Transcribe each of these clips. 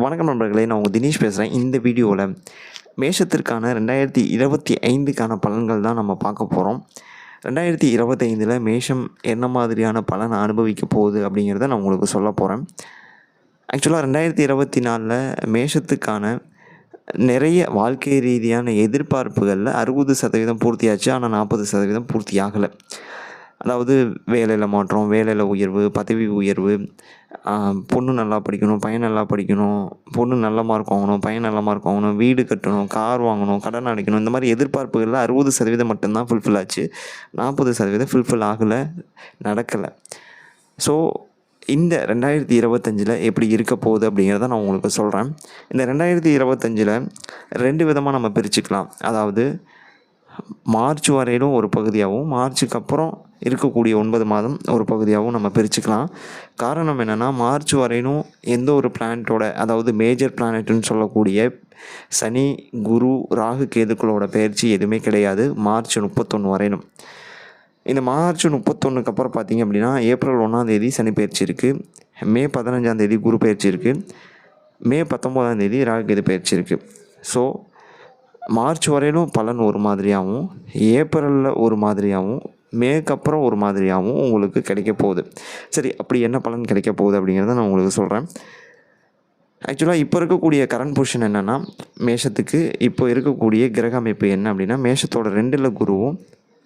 வணக்கம் நண்பர்களே நான் உங்கள் தினேஷ் பேசுகிறேன் இந்த வீடியோவில் மேஷத்திற்கான ரெண்டாயிரத்தி இருபத்தி ஐந்துக்கான பலன்கள் தான் நம்ம பார்க்க போகிறோம் ரெண்டாயிரத்தி இருபத்தைந்தில் மேஷம் என்ன மாதிரியான பலன் அனுபவிக்க போகுது அப்படிங்கிறத நான் உங்களுக்கு சொல்ல போகிறேன் ஆக்சுவலாக ரெண்டாயிரத்தி இருபத்தி நாலில் மேஷத்துக்கான நிறைய வாழ்க்கை ரீதியான எதிர்பார்ப்புகளில் அறுபது சதவீதம் பூர்த்தியாச்சு. ஆனால் நாற்பது சதவீதம் பூர்த்தி ஆகலை அதாவது வேலையில் மாற்றம் வேலையில் உயர்வு பதவி உயர்வு பொண்ணு நல்லா படிக்கணும் பையன் நல்லா படிக்கணும் பொண்ணு நல்ல மார்க் வாங்கணும் பையன் நல்ல மார்க் வாங்கணும் வீடு கட்டணும் கார் வாங்கணும் கடன் அடைக்கணும் இந்த மாதிரி எதிர்பார்ப்புகளில் அறுபது சதவீதம் மட்டும்தான் ஃபுல்ஃபில் ஆச்சு. நாற்பது சதவீதம் ஃபுல்ஃபில் ஆகலை நடக்கலை. ஸோ இந்த ரெண்டாயிரத்தி இருபத்தஞ்சில் எப்படி இருக்க போகுது அப்படிங்கிறத நான் உங்களுக்கு சொல்கிறேன் இந்த ரெண்டாயிரத்தி இருபத்தஞ்சில் ரெண்டு விதமாக நம்ம பிரிச்சுக்கலாம். அதாவது மார்ச் வரையிலும் ஒரு பகுதியாகவும் மார்ச்சுக்கு அப்புறம் இருக்கக்கூடிய ஒன்பது மாதம் ஒரு பகுதியாகவும் நம்ம பிரிச்சுக்கலாம். காரணம் என்னென்னா மார்ச் வரையிலும் எந்த ஒரு பிளானட்டோட அதாவது மேஜர் பிளானட்னு சொல்லக்கூடிய சனி குரு ராகு கேதுக்களோட பயிற்சி எதுவுமே கிடையாது மார்ச் முப்பத்தொன்று வரையிலும். இந்த மார்ச் முப்பத்தொன்றுக்கு அப்புறம் பார்த்தீங்க அப்படின்னா ஏப்ரல் ஒன்றாந்தேதி சனி பயிற்சி இருக்குது மே பதினஞ்சாந்தேதி குரு பயிற்சி இருக்குது மே பத்தொம்போதாந்தேதி ராகு கேது பயிற்சி இருக்குது ஸோ மார்ச் வரையிலும் பலன் ஒரு மாதிரியாகவும் ஏப்ரலில் ஒரு மாதிரியாகவும் மேக்கு அப்புறம் ஒரு மாதிரியாகவும் உங்களுக்கு கிடைக்க போகுது. சரி அப்படி என்ன பலன் கிடைக்க போகுது அப்படிங்கிறத நான் உங்களுக்கு சொல்கிறேன் ஆக்சுவலாக இப்போ இருக்கக்கூடிய கரண்ட் பொசிஷன் என்னென்னா மேஷத்துக்கு இப்போ இருக்கக்கூடிய கிரக அமைப்பு என்ன அப்படின்னா மேஷத்தோட ரெண்டில் குருவும்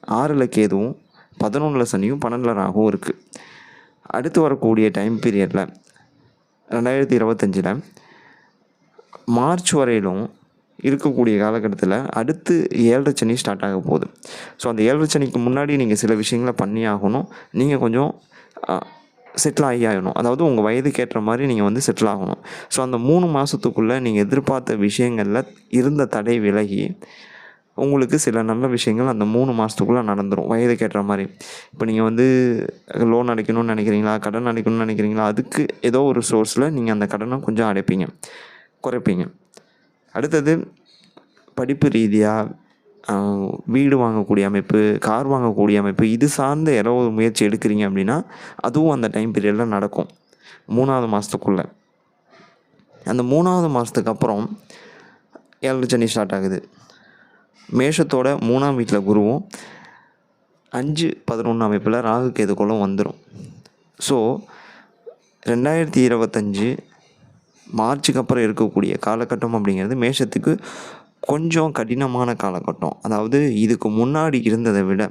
ஆறில் கேதுவும் பதினொன்றில் சனியும் பன்னெண்டில் ராகவும் இருக்குது அடுத்து வரக்கூடிய டைம் பீரியடில் ரெண்டாயிரத்தி இருபத்தஞ்சில் மார்ச் வரையிலும் இருக்கக்கூடிய காலகட்டத்தில் அடுத்து ஏழரை சனி ஸ்டார்ட் ஆக போகுது. ஸோ அந்த ஏழரை சனிக்கு முன்னாடி நீங்கள் சில விஷயங்களை பண்ணி ஆகணும். நீங்கள் கொஞ்சம் செட்டில் ஆகி ஆகணும். அதாவது உங்கள் வயதுக்கு ஏற்ற மாதிரி நீங்கள் வந்து செட்டில் ஆகணும். ஸோ அந்த மூணு மாதத்துக்குள்ளே நீங்கள் எதிர்பார்த்த விஷயங்களில் இருந்த தடை விலகி உங்களுக்கு சில நல்ல விஷயங்கள் அந்த மூணு மாதத்துக்குள்ளே நடந்துடும் வயதுக்கு ஏற்ற மாதிரி. இப்போ நீங்கள் வந்து லோன் அடைக்கணும்னு நினைக்கிறீங்களா? கடன் அடைக்கணும்னு நினைக்கிறீங்களா? அதுக்கு ஏதோ ஒரு சோர்ஸில் நீங்கள் அந்த கடனை கொஞ்சம் அடைப்பீங்க. குறைப்பீங்க. அடுத்தது படிப்பு ரீதியாக வீடு வாங்கக்கூடிய அமைப்பு கார் வாங்கக்கூடிய அமைப்பு இது சார்ந்த ஏதோ ஒரு முயற்சி எடுக்கிறீங்க அப்படின்னா அதுவும் அந்த டைம் பீரியடில் நடக்கும். மூணாவது மாதத்துக்குள்ளே அந்த மூணாவது மாதத்துக்கு அப்புறம் ஏழரை சனி ஸ்டார்ட் ஆகுது. மேஷத்தோட மூணாம் வீட்டில் குருவும் அஞ்சு பதினொன்று அமைப்பில் ராகு கேதுக்குள்ளும் வந்துடும் ஸோ ரெண்டாயிரத்தி இருபத்தஞ்சு மார்ச்சுக்கு அப்புறம் இருக்கக்கூடிய காலகட்டம் அப்படிங்கிறது மேஷத்துக்கு கொஞ்சம் கடினமான காலகட்டம். அதாவது இதுக்கு முன்னாடி இருந்ததை விட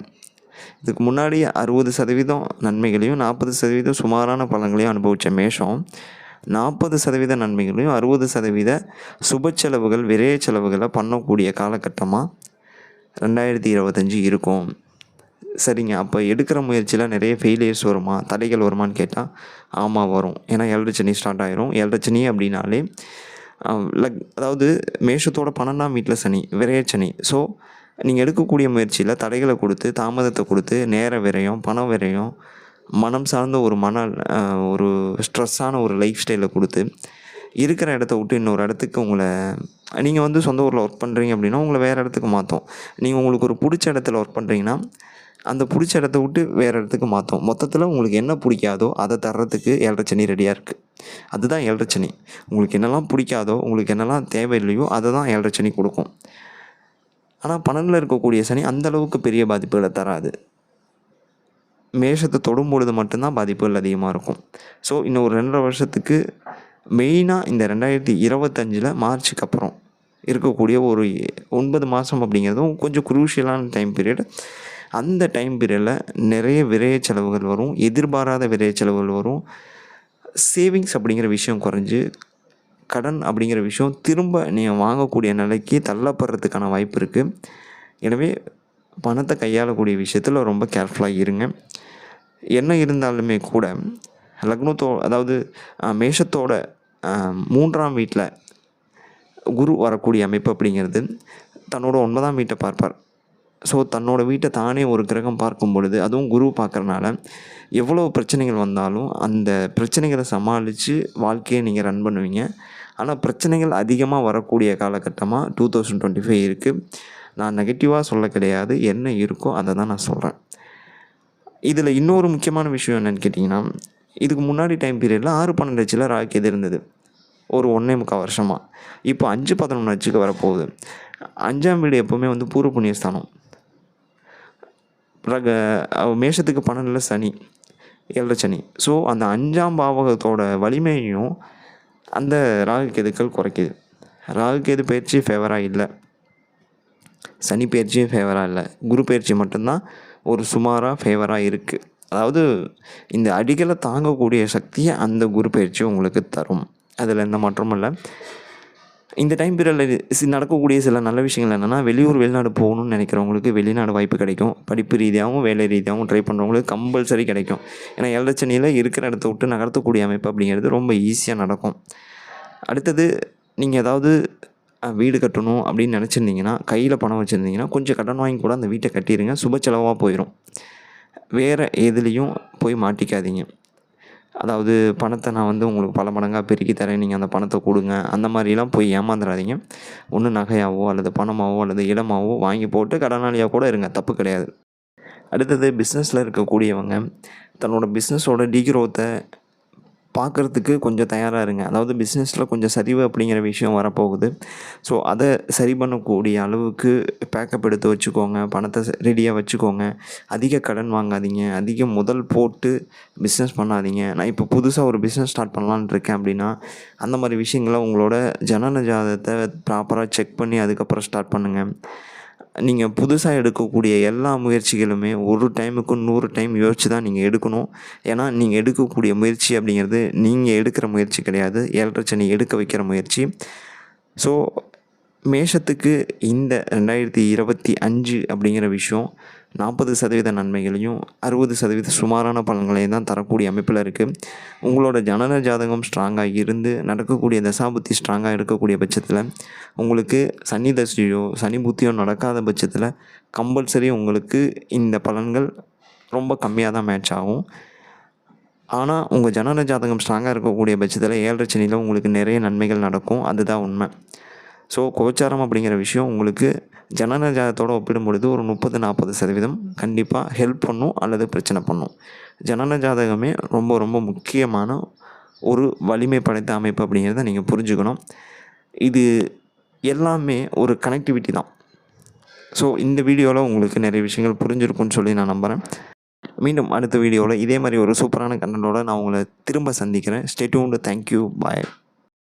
இதுக்கு முன்னாடி அறுபது சதவீதம் நன்மைகளையும் நாற்பது சதவீதம் சுமாரான பலன்களையும் அனுபவித்த மேஷம் நாற்பது சதவீத நன்மைகளையும் அறுபது சதவீத சுப செலவுகள் விரைய செலவுகளை பண்ணக்கூடிய காலகட்டமாக ரெண்டாயிரத்தி இருபத்தஞ்சி இருக்கும். சரிங்க அப்போ எடுக்கிற முயற்சியில் நிறைய ஃபெயிலியர்ஸ் வருமா? தடைகள் வருமான்னு கேட்டால் ஆமாம் வரும். ஏன்னா ஏழரை ஸ்டார்ட் ஆயிரும். ஏழரை அப்படின்னாலே லக் அதாவது மேஷத்தோட பன்னெண்டாம் வீட்டில் சனி விரையச்சனி ஸோ நீங்கள் எடுக்கக்கூடிய முயற்சியில் தடைகளை கொடுத்து தாமதத்தை கொடுத்து நேர விரயம் பண விரயம் மனம் சார்ந்த ஒரு மன ஒரு ஸ்ட்ரெஸ்ஸான ஒரு லைஃப் ஸ்டைலை கொடுத்து இருக்கிற இடத்த விட்டு இன்னொரு இடத்துக்கு உங்களை நீங்கள் வந்து சொந்த ஊரில் ஒர்க் பண்ணுறீங்க அப்படின்னா உங்களை வேறு இடத்துக்கு மாற்றும் நீங்கள் உங்களுக்கு ஒரு பிடிச்ச இடத்துல ஒர்க் பண்ணுறீங்கன்னா அந்த பிடிச்ச இடத்த விட்டு வேறு இடத்துக்கு மாற்றும் மொத்தத்தில் உங்களுக்கு என்ன பிடிக்காதோ அதை தர்றதுக்கு ஏழரை ரெடியாக இருக்குது அதுதான் ஏழரை உங்களுக்கு என்னெல்லாம் பிடிக்காதோ உங்களுக்கு என்னெல்லாம் தேவையில்லையோ அதை தான் ஏழரை கொடுக்கும். ஆனால் பன்னெண்டில் இருக்கக்கூடிய சனி அந்தளவுக்கு பெரிய பாதிப்புகளை தராது. மேஷத்தை தொடும் பொழுது மட்டும்தான் பாதிப்புகள் அதிகமாக இருக்கும். ஸோ இன்னும் ஒரு ரெண்டரை வருஷத்துக்கு மெயினாக இந்த ரெண்டாயிரத்தி இருபத்தஞ்சில் மார்ச்சுக்கு அப்புறம் இருக்கக்கூடிய ஒரு ஒன்பது மாதம் அப்படிங்கிறதும் கொஞ்சம் குரூஷியலான டைம் பீரியட் அந்த டைம் பீரியடில் நிறைய விரைய செலவுகள் வரும் எதிர்பாராத விரைய செலவுகள் வரும். சேவிங்ஸ் அப்படிங்கிற விஷயம் குறைஞ்சி கடன் அப்படிங்கிற விஷயம் திரும்ப நீங்கள் வாங்கக்கூடிய நிலைக்கு தள்ளப்படுறதுக்கான வாய்ப்பு இருக்குது எனவே பணத்தை கையாளக்கூடிய விஷயத்தில் ரொம்ப கேர்ஃபுல்லாக இருங்க. என்ன இருந்தாலுமே கூட லக்னத்தோ அதாவது மேஷத்தோட மூன்றாம் வீட்டில் குரு வரக்கூடிய அமைப்பு அப்படிங்கிறது தன்னோட ஒன்பதாம் வீட்டை பார்ப்பார். ஸோ தன்னோட வீட்டை தானே ஒரு கிரகம் பார்க்கும் பொழுது அதுவும் குரு பார்க்குறனால எவ்வளோ பிரச்சனைகள் வந்தாலும் அந்த பிரச்சனைகளை சமாளித்து வாழ்க்கையை நீங்கள் ரன் பண்ணுவீங்க. ஆனால் பிரச்சனைகள் அதிகமாக வரக்கூடிய காலகட்டமாக டூ தௌசண்ட் டுவெண்ட்டி ஃபைவ் இருக்குது நான் நெகட்டிவாக சொல்ல கிடையாது. என்ன இருக்கோ அதை தான் நான் சொல்கிறேன் இதில் இன்னொரு முக்கியமான விஷயம் என்னென்னு கேட்டிங்கன்னா இதுக்கு முன்னாடி டைம் பீரியடில் ஆறு பன்னெண்டு லட்சத்தில் ராக்கெது இருந்தது. ஒரு ஒன்றே முக்கால் வருஷமாக இப்போ அஞ்சு பதினொன்று வச்சுக்க வரப்போகுது. அஞ்சாம் வீடு எப்போவுமே வந்து பூர்வ புண்ணியஸ்தானம். ரக மேஷத்துக்கு பன்னெண்டில் சனி ஏழரை சனி. ஸோ அந்த அஞ்சாம் பாவகத்தோட வலிமையையும் அந்த ராகு கேதுக்கள் குறைக்குது. ராகு கேது பயிற்சி ஃபேவராக இல்லை. சனி பயிற்சியும் ஃபேவராக இல்லை. குரு பயிற்சி மட்டும்தான் ஒரு சுமாராக ஃபேவராக இருக்குது அதாவது இந்த அடிகளை தாங்கக்கூடிய சக்தியை அந்த குரு பயிற்சி உங்களுக்கு தரும். அதில் எந்த மாற்றமும் இல்லை. இந்த டைம் பீரியடில் நடக்கக்கூடிய சில நல்ல விஷயங்கள் என்னென்னா வெளியூர் வெளிநாடு போகணும்னு நினைக்கிறவங்களுக்கு வெளிநாடு வாய்ப்பு கிடைக்கும். படிப்பு ரீதியாகவும் வேலை ரீதியாகவும் ட்ரை பண்ணுறவங்களுக்கு கம்பல்சரி கிடைக்கும். ஏன்னா எல்லச்சனியில் இருக்கிற இடத்த விட்டு நகர்த்தக்கூடிய அமைப்பு அப்படிங்கிறது ரொம்ப ஈஸியாக நடக்கும். அடுத்தது நீங்கள் ஏதாவது வீடு கட்டணும் அப்படின்னு நினச்சிருந்தீங்கன்னா கையில் பணம் வச்சுருந்தீங்கன்னா கொஞ்சம் கடன் வாங்கி கூட அந்த வீட்டை கட்டிடுங்க சுப செலவாக போயிடும் வேறு எதுலேயும் போய் மாட்டிக்காதீங்க. அதாவது பணத்தை நான் வந்து உங்களுக்கு பல மடங்காக பெருக்கி தரேன். நீங்கள் அந்த பணத்தை கொடுங்க. அந்த மாதிரிலாம் போய் ஏமாந்துடாதீங்க ஒன்று நகையாவோ அல்லது பணமாவோ அல்லது இடமாவோ வாங்கி போட்டு கடனாளியாக கூட இருங்க. தப்பு கிடையாது. அடுத்தது பிஸ்னஸில் இருக்கக்கூடியவங்க தன்னோட பிஸ்னஸோட டீக்ரோத்தை பார்க்குறதுக்கு கொஞ்சம் தயாராக இருங்க. அதாவது பிஸ்னஸில் கொஞ்சம் சரிவு அப்படிங்கிற விஷயம் வரப்போகுது. ஸோ அதை சரி பண்ணக்கூடிய அளவுக்கு பேக்கப் எடுத்து வச்சுக்கோங்க. பணத்தை ரெடியாக வச்சுக்கோங்க. அதிக கடன் வாங்காதீங்க. அதிக முதல் போட்டு பிஸ்னஸ் பண்ணாதீங்க. நான் இப்போ புதுசாக ஒரு பிஸ்னஸ் ஸ்டார்ட் பண்ணலான்னு இருக்கேன் அப்படின்னா அந்த மாதிரி விஷயங்களை உங்களோட ஜனன ஜாதத்தை ப்ராப்பராக செக் பண்ணி அதுக்கப்புறம் ஸ்டார்ட் பண்ணுங்கள் நீங்கள் புதுசாக எடுக்கக்கூடிய எல்லா முயற்சிகளுமே ஒரு டைமுக்கு நூறு டைம் யோசித்து தான் நீங்கள் எடுக்கணும். ஏன்னா நீங்கள் எடுக்கக்கூடிய முயற்சி அப்படிங்கிறது நீங்கள் எடுக்கிற முயற்சி கிடையாது. ஏழரை சனி எடுக்க வைக்கிற முயற்சி. ஸோ மேஷத்துக்கு இந்த ரெண்டாயிரத்தி இருபத்தி அஞ்சு அப்படிங்கிற விஷயம் நாற்பது சதவீத நன்மைகளையும் அறுபது சதவீத சுமாரான பலன்களையும் தான் தரக்கூடிய அமைப்பில் இருக்குது உங்களோட ஜனன ஜாதகம் ஸ்ட்ராங்காக இருந்து நடக்கக்கூடிய தசாபுத்தி ஸ்ட்ராங்காக இருக்கக்கூடிய பட்சத்தில் உங்களுக்கு சனி தசையோ சனி புத்தியோ நடக்காத பட்சத்தில் கம்பல்சரி உங்களுக்கு இந்த பலன்கள் ரொம்ப கம்மியாக தான் மேட்ச் ஆகும். ஆனால் உங்கள் ஜனன ஜாதகம் ஸ்ட்ராங்காக இருக்கக்கூடிய பட்சத்தில் ஏழரை சனியில் உங்களுக்கு நிறைய நன்மைகள் நடக்கும். அதுதான் உண்மை. ஸோ கோச்சாரம் அப்படிங்கிற விஷயம் உங்களுக்கு ஜனன ஒப்பிடும்பொழுது ஒரு முப்பது நாற்பது சதவீதம் கண்டிப்பாக ஹெல்ப் பண்ணும் அல்லது பிரச்சனை பண்ணும். ஜனன ஜாதகமே ரொம்ப ரொம்ப முக்கியமான ஒரு வலிமை படைத்த அமைப்பு அப்படிங்கிறத நீங்கள் புரிஞ்சுக்கணும். இது எல்லாமே ஒரு கனெக்டிவிட்டி தான். ஸோ இந்த வீடியோவில் உங்களுக்கு நிறைய விஷயங்கள் புரிஞ்சிருக்கும்னு சொல்லி நான் நம்புகிறேன் மீண்டும் அடுத்த வீடியோவில் இதே மாதிரி ஒரு சூப்பரான கண்டனோட நான் உங்களை திரும்ப சந்திக்கிறேன். ஸ்டேட்யூண்டு தேங்க்யூ பாய்